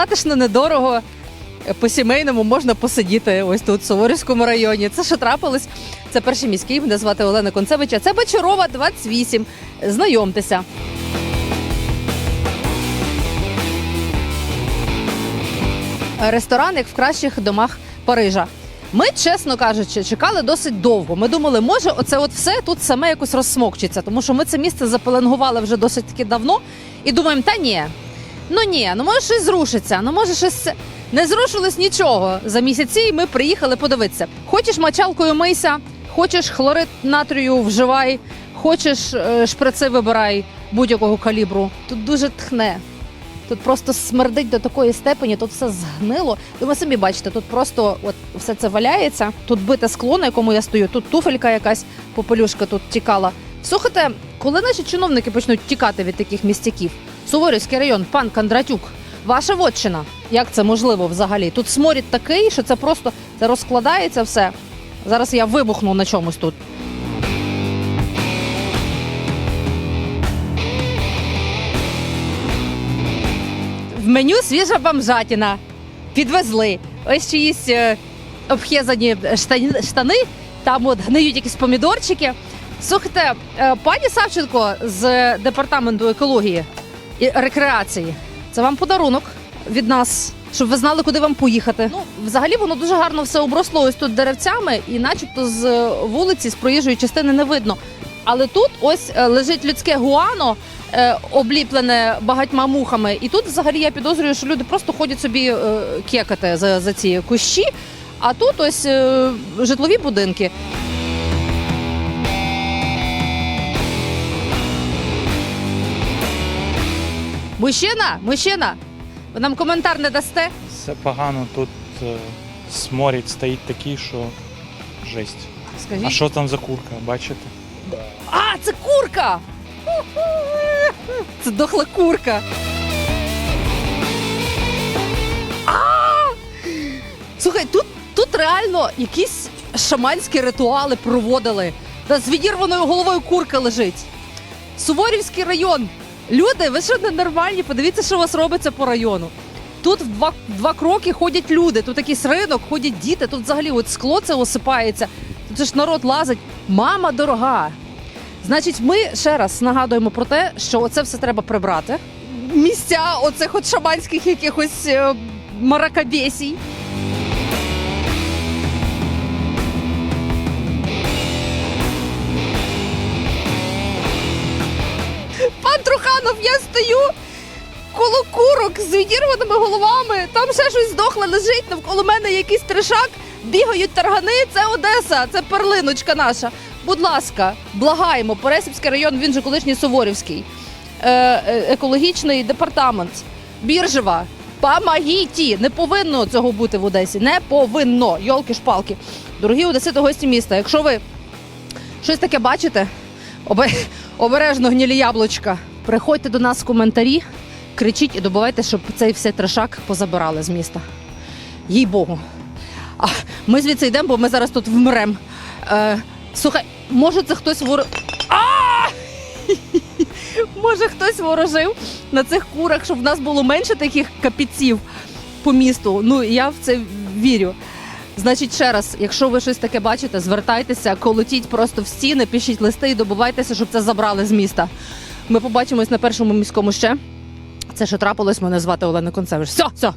затишно, недорого. е, По-сімейному можна посидіти ось тут, в Суворівському районі. Це що трапилось? Це перший міський. Мене звати Олена Концевич, а Це Бочарова, 28. Знайомтеся. Ресторан, як в кращих домах Парижа. Ми, чесно кажучи, чекали досить довго. Ми думали, може, оце от все тут саме якось розсмокчиться, тому що ми це місце запеленгували вже досить таки давно і думаємо, та ні, ну ні, ну може щось зрушиться, ну може щось. Не зрушилось нічого за місяці, і ми приїхали подивитися. Хочеш мочалкою мийся, хочеш хлорид натрію вживай, хочеш е, шприци вибирай будь-якого калібру. Тут дуже тхне. Тут просто смердить до такої степені, тут все згнило. І Ви самі бачите, тут просто от все це валяється. Тут бите скло, на якому я стою, тут туфелька якась, попелюшка тут тікала. Слухайте, коли наші чиновники почнуть тікати від таких містяків? Суворівський район, пан Кондратюк, ваша вотчина. Як це можливо взагалі? Тут сморід такий, що це просто це розкладається все. Зараз я вибухну на чомусь тут. В меню свіжа бомжатіна. Підвезли. Ось чиїсь е, обхезані штани, там от гниють якісь помідорчики. Слухайте, е, пані Савченко з департаменту екології рекреації. Це вам подарунок від нас, щоб ви знали, куди вам поїхати. Ну, взагалі воно дуже гарно все обросло ось тут деревцями, і начебто з е, вулиці, з проїжджої частини не видно. Але тут ось е, лежить людське гуано, е, обліплене багатьма мухами. І тут взагалі я підозрюю, що люди просто ходять собі кекати за, за ці кущі. А тут ось житлові будинки. Мужчина, мужчина, ви нам коментар не дасте? Все погано, тут е, сморід стоїть такий, що жесть. Скажіть. А що там за курка, бачите? А, це курка! Це дохла курка. А! Слухай, тут, тут реально якісь шаманські ритуали проводили. Та з відірваною головою курка лежить. Суворівський район. Люди, ви що ненормальні? Подивіться, що у вас робиться по району. Тут в два, два кроки ходять люди, тут якийсь ринок, ходять діти, тут взагалі от скло це осипається. Тут ж народ лазить. Мама дорога. Значить, ми ще раз нагадуємо про те, що оце все треба прибрати. Місця оцих от шаманських якихось е, я стою коло курок з відірваними головами. Там ще щось здохле лежить, навколо мене якийсь трешак, бігають таргани. Це Одеса, це перлиночка наша. Будь ласка, благаємо, Пересипський район, він же колишній Суворівський, е, е, екологічний департамент, Біржева. Помогіть! Не повинно цього бути в Одесі. Не повинно. Йолки шпалки. Дорогі одесити, гості міста. Якщо ви щось таке бачите, обережно гнілі яблучка. Приходьте до нас в коментарі, кричіть і добивайте, щоб цей все трешак позабирали з міста. Їй Богу. А ми звідси йдемо, бо ми зараз тут вмремо. Е, слухай, може це хтось вор... А! Може хтось ворожив на цих курах, щоб в нас було менше таких капіців по місту. Ну, я в це вірю. Значить, ще раз, якщо ви щось таке бачите, звертайтеся, колотіть просто в стіни, пишіть листи і добивайтеся, щоб це забрали з міста. Ми побачимось на першому міському ще. Це що трапилось, мене звати Олена Концевич. Все, все.